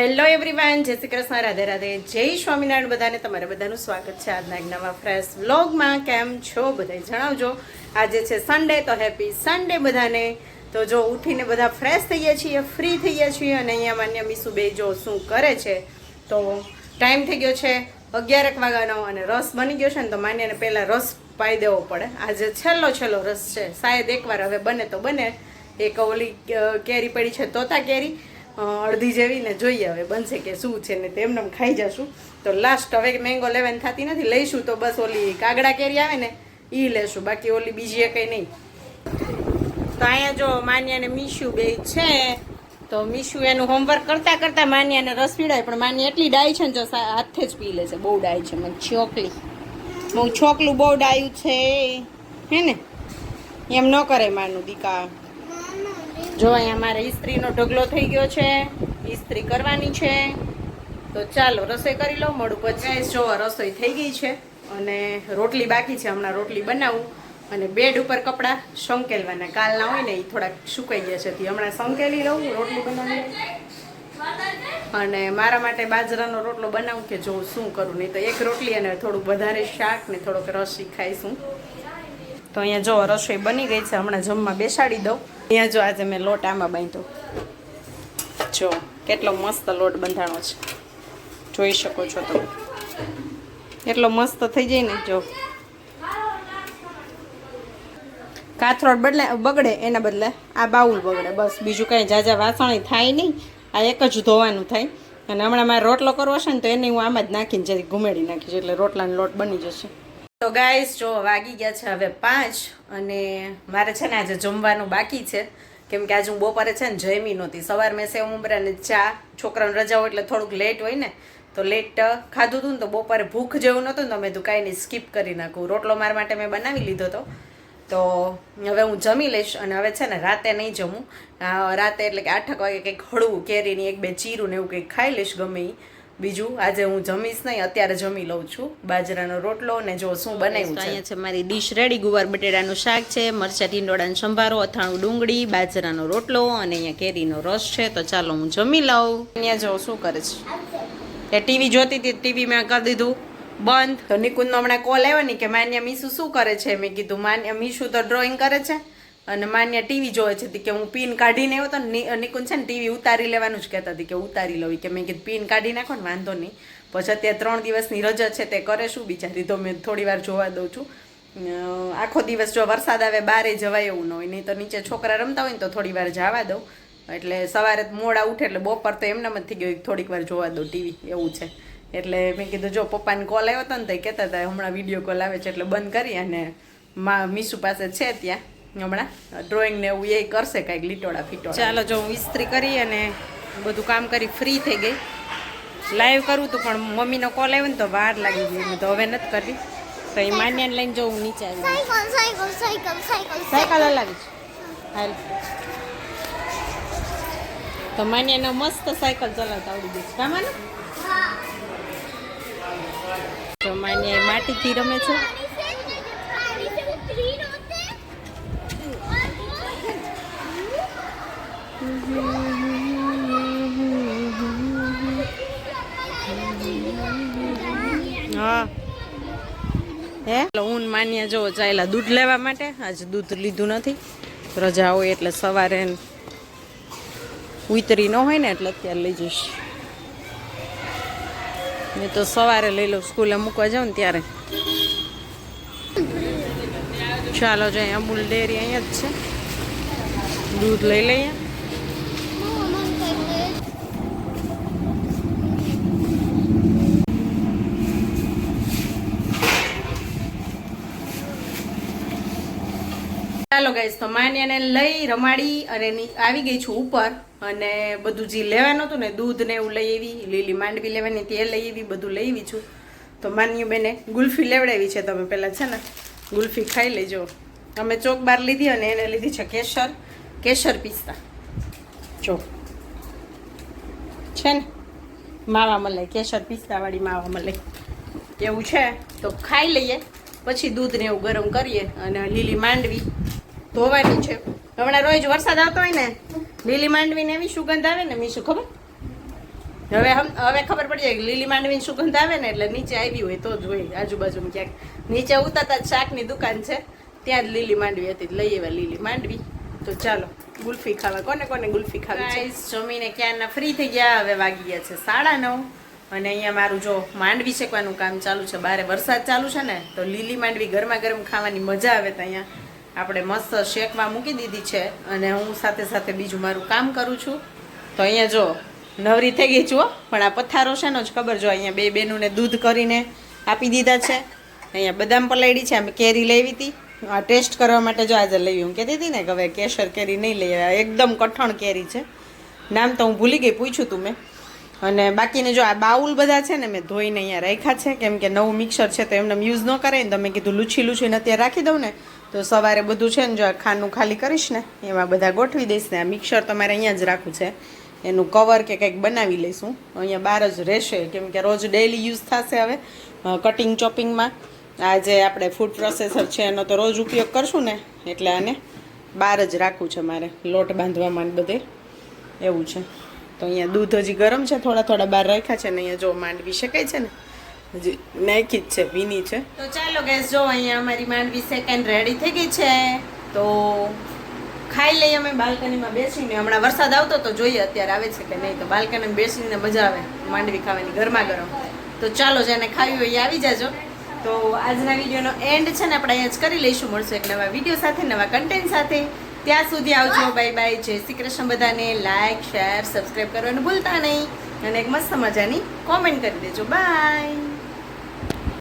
Hello everyone જય શ્રી કૃષ્ણ, રાધે રાધે, જય સ્વામિનારાયણ બધાને, તમારે બધાનું સ્વાગત છે આજના એક નવા ફ્રેશ વ્લોગમાં કેમ છો બધાય? જણાવજો. આજે છે સન્ડે તો હેપી સન્ડે બધાને. તો જો ઉઠીને બધા ફ્રેશ થઈએ છીએ ફ્રી થઈએ છીએ, અને અહીંયા માન્ય મીસુ બે જો શું કરે છે, તો ટાઈમ થઈ ગયો છે અગિયારક વાગ્યાનો અને રસ બની ગયો છે, ને તો માન્યને પહેલાં રસ પાઈ દેવો પડે. આજે છેલ્લો છેલ્લો રસ છે. શાયદ એકવાર હવે બને તો બને. એક ઓલી કેરી પડી છે, તોતા કેરી. અડધી જેવી ને જોઈએ હવે બનશે કે શું છે ને તેમને ખાઈ જશું. તો લાસ્ટ હવે મેંગો લેવાની થતી નથી, લઈશું તો બસ ઓલી કાગડા કેરી આવે ને એ લેશું, બાકી ઓલી બીજી એ કંઈ નહીં. તો અહીંયા જો માન્યા ને મીશુ બે છે, તો મીશુ એનું હોમવર્ક કરતાં કરતાં માન્યાને રસ પીડાય, પણ માન્યા એટલી ડાય છે ને જો હાથે જ પી લે છે, બહુ ડાય છે, મને છોકલી બહુ છોકલું બહુ ડાયું છે હે ને? એમ ન કરે માનું દીકા. જો અહીંયા મારે ઇસ્ત્રીનો ઢગલો થઈ ગયો છે, ઇસ્ત્રી કરવાની છે. તો ચાલો, રસોઈ કરી લો મોડું પછી. જો રસોઈ થઈ ગઈ છે અને રોટલી બાકી છે, હમણાં રોટલી બનાવું. અને બેડ ઉપર કપડાં સંકેલવાના કાલના હોય ને એ થોડાક સુકાઈ ગયા છે, તે હમણાં સંકેલી લઉં રોટલી બનાવી અને મારા માટે બાજરાનો રોટલો બનાવું કે જો શું કરું, નહીં તો એક રોટલી અને થોડુંક વધારે શાક ને થોડોક રસી ખાઈશું. તો અહીંયા જો રસોઈ બની ગઈ છે, હમણાં જમવા બેસાડી દઉં. અહીંયા જો આજે મેં લોટ આમાં બાંધ્યો. જો, કેટલો મસ્ત લોટ બંધાણો છે. જોઈ શકો છો તમે. એટલો મસ્ત થઈ જાય ને, જો. કાથરોડ બદલે, બગડે એના બદલે આ બાઉલ બગડે, બસ. બીજું કાંઈ જાજા વાસણ થાય નહીં. આ એક જ ધોવાનું થાય. અને હમણાં મારે રોટલો કરવો છે ને, તો એને હું આમ જ નાખીને જરી ઘુમેડી નાખીશ, એટલે રોટલાનો લોટ બની જશે. તો ગાઈસ જો વાગી ગયા છે હવે પાંચ અને મારે છે ને આજે જમવાનું બાકી છે. કેમ કે આજે હું બપોરે છે ને જમી નહોતી. સવાર મેં સેવ ઉમરા ને ચા છોકરાને રજા હોય એટલે થોડુંક લેટ હોય ને, તો લેટ ખાધું હતું ને તો બપોરે ભૂખ જેવું નહોતું ને તો મેં તું કાંઈ નહીં સ્કીપ કરી નાખું. રોટલો મારા માટે મેં બનાવી લીધો હતો તો હવે હું જમી લઈશ અને હવે છે ને રાતે નહીં જમું. રાતે એટલે કે આઠક વાગે કંઈક હળવું કેરીની એક બે ચીરું ને એવું કંઈક ખાઈ લઈશ ગમે ઈ. બીજું આજે હું જમીશ નહીં અત્યારે જમી લઉં છું. બાજરાનો રોટલો ને જો શું બનાવ્યું છે? અહીંયા છે મારી ડીશ રેડી ગુવાર બટેટાનું શાક છે મરચા ટીંડોળાનો સંભારો અથાણું ડુંગળી બાજરાનો રોટલો અને અહીંયા કેરીનો રસ છે. તો ચાલો હું જમી લઉં. અહીંયા જો શું કરે છે? એ ટીવી જોતી હતી ટીવી મેં કરી દીધું. બંધ. તો નિકુંજનો હમણાં કોલ આવ્યો ને કે માન્ય મીસુ શું કરે છે? મેં કીધું માન્ય મીશુ તો ડ્રોઈંગ કરે છે. અને માન્ય ટીવી જોવે છે કે હું પિન કાઢીને આવ્યો તો નિકુંજ છે ને ટીવી ઉતારી લેવાનું જ કહેતા હતી કે ઉતારી લઉં કે મેં કીધું પિન કાઢી નાખો ને વાંધો નહીં. પછી અત્યારે ત્રણ દિવસની રજા છે તે કરે શું બિચારી? તો મેં થોડી વાર જોવા દઉં છું. આખો દિવસ જો વરસાદ આવે બારે જવાય એવું ન હોય. નહીં તો નીચે છોકરા રમતા હોય ને તો થોડી વાર જવા દઉં. એટલે સવારે મોડા ઉઠે એટલે બપોર તો એમને જ થઈ ગયું થોડીક વાર જોવા દઉં ટીવી. એવું છે. એટલે મેં કીધું જો પપ્પાને કોલ આવ્યો હતો ને તો કહેતા હતા હમણાં વીડિયો કોલ આવે છે એટલે બંધ કરી અને મા, મીસુ પાસે છે ત્યાં. હમણાં. ડ્રોઈંગ ને એવું એ કરશે કાંઈક લીટોડા ફીટોડા ચાલો જો હું ઇસ્ત્રી કરી અને બધું કામ કરી ફ્રી થઈ ગઈ. લાઈવ કરું તું પણ મમ્મીનો કોલ આવ્યો ને તો વાર લાગી ગઈ મેં તો હવે નથી કરવી. તો એ માન્યાને લઈને જો હું નીચે આવી સાયકલ લાગી છે હાલ. તો માન્યાને મસ્ત સાયકલ ચલાવતા આવડી ગઈ. છે કામાને તો માન્યા એ માટીથી રમે છે. એટલે હું માન્યા જો ચાલ્યા દૂધ લેવા માટે, આજે દૂધ લીધું નથી. રજા હોય એટલે સવારે ઉતરી ન હોય ને એટલે અત્યારે લઈ જઈશ. નહીં તો સવારે લઈ લઉં, સ્કૂલે મૂકવા જાઉં ને ત્યારે. ચાલો જો અહીંયા અમૂલ ડેરી અહીંયા જ છે. દૂધ લઈ લઈએ. ચાલો ગાઈસ, તો માન્યાને લઈ રમાડી અને આવી ગઈ છું ઉપર અને બધું જે લેવાનું હતું ને, દૂધ ને એવું લઈ આવી, લીલી માંડવી લેવાની, તે લઈ આવી, બધું લઈ આવી છું. તો માન્યુ બેને, ગુલ્ફી લેવડાવી છે તમે પહેલાં છે ને, ગુલ્ફી ખાઈ લેજો. અમે ચોક બાર લીધી અને એને લીધી છે કેસર કેસર પિસ્તા. જો છે ને? માવા મલાઈ, કેસર પિસ્તાવાળી માવા મલાઈ. એવું છે? તો ખાઈ લઈએ, પછી દૂધને એવું ગરમ કરીએ અને લીલી માંડવી ધોવાની છે. હમણાં રોજ વરસાદ આવતો હોય ને, લીલી માંડવીને એવી સુગંધ આવે ને મીશું ખબર? હવે હવે ખબર પડી જાય લીલી માંડવીની સુગંધ આવે ને એટલે નીચે આવી હોય તો જ હોય, આજુબાજુમાં ક્યાંક. નીચે ઉતરતા શાકની દુકાન છે, ત્યાં જ લીલી માંડવી હતી, લઈ આવ્યા લીલી માંડવી. તો ચાલો, ગુલ્ફી ખાવા. કોને કોને ગુલ્ફી ખાવી જમીને ક્યાંના ફ્રી થઈ ગયા, હવે વાગી ગયા છે સાડા નવ. અને અહીંયા મારું જો માંડવી શેકવાનું કામ ચાલુ છે, બારે વરસાદ ચાલુ છે ને, તો લીલી માંડવી ગરમા ગરમ ખાવાની મજા આવે તો અહીંયા આપણે મસ્ત શેકવા મૂકી દીધી છે અને હું સાથે સાથે બીજું મારું કામ કરું છું. તો અહીંયા જો, નવરી થઈ ગઈ જુઓ પણ આ પથ્થારો છે ને, જ ખબર જો અહીંયા બે બેનુંને દૂધ કરીને આપી દીધા છે. અહીંયા બદામ પલાળી છે, અમે કેરી લેવી હતી. આ ટેસ્ટ કરવા માટે જો આજે લેવી હું કહેતી હતી ને કે હવે કેસર કેરી નહીં લઈ આવ્યા. એકદમ કઠણ કેરી છે. નામ તો હું ભૂલી ગઈ પૂછ્યું તું મેં. અને બાકીને જો આ બાઉલ બધા છે ને, મેં ધોઈને અહીંયા રાખ્યા છે. કેમ કે નવું મિક્સર છે તો એમને યુઝ ન કરે ને તમે કીધું લૂછી લૂછીને અત્યારે રાખી દઉં ને. તો સવારે બધું છે ને જો ખાનું ખાલી કરીશ ને, એમાં બધા ગોઠવી દઈશ ને આ મિક્સર તમારે અહીંયા જ રાખવું છે. એનું કવર કે કંઈક બનાવી લઈશું. અહીંયા બહાર જ રહેશે, કેમ કે રોજ ડેઈલી યુઝ થશે હવે કટિંગ ચોપિંગમાં આ જે આપણે ફૂડ પ્રોસેસર છે, એનો તો રોજ ઉપયોગ કરશું ને, એટલે આને બહાર જ રાખવું છે મારે, લોટ બાંધવામાં બધે. એવું છે. તો અહીંયા દૂધ હજી ગરમ છે, થોડા થોડા બહાર રાખ્યા છે ને, અહીંયા જો માંડવી શકાય છે ને હજી નાખી જ છે ભીની છે. તો ચાલો ગેસ જો અહીંયા અમારી માંડવી સેકન્ડ રેડી થઈ ગઈ છે, તો ખાઈ લઈએ અમે બાલ્કનીમાં બેસીને. હમણાં વરસાદ આવતો તો જોઈએ અત્યારે આવે છે કે નહીં, તો બાલ્કનીમાં બેસીને મજા આવે માંડવી ખાવાની ગરમા ગરમ. તો ચાલો જેને ખાવી હોય એ આવી જાજો. તો આજના વિડીયોનો એન્ડ છે ને, આપણે અહીંયા જ કરી લઈશું. મળશું એક નવા વીડિયો સાથે, નવા કન્ટેન્ટ સાથે. ત્યાં સુધી આવજો. બાય બાય જય શ્રી કૃષ્ણ બધાને. લાઈક શેર સબસ્ક્રાઈબ કરવાનું ભૂલતા નહીં. અને એક મસ્ત મજાની કોમેન્ટ કરી દેજો. બાય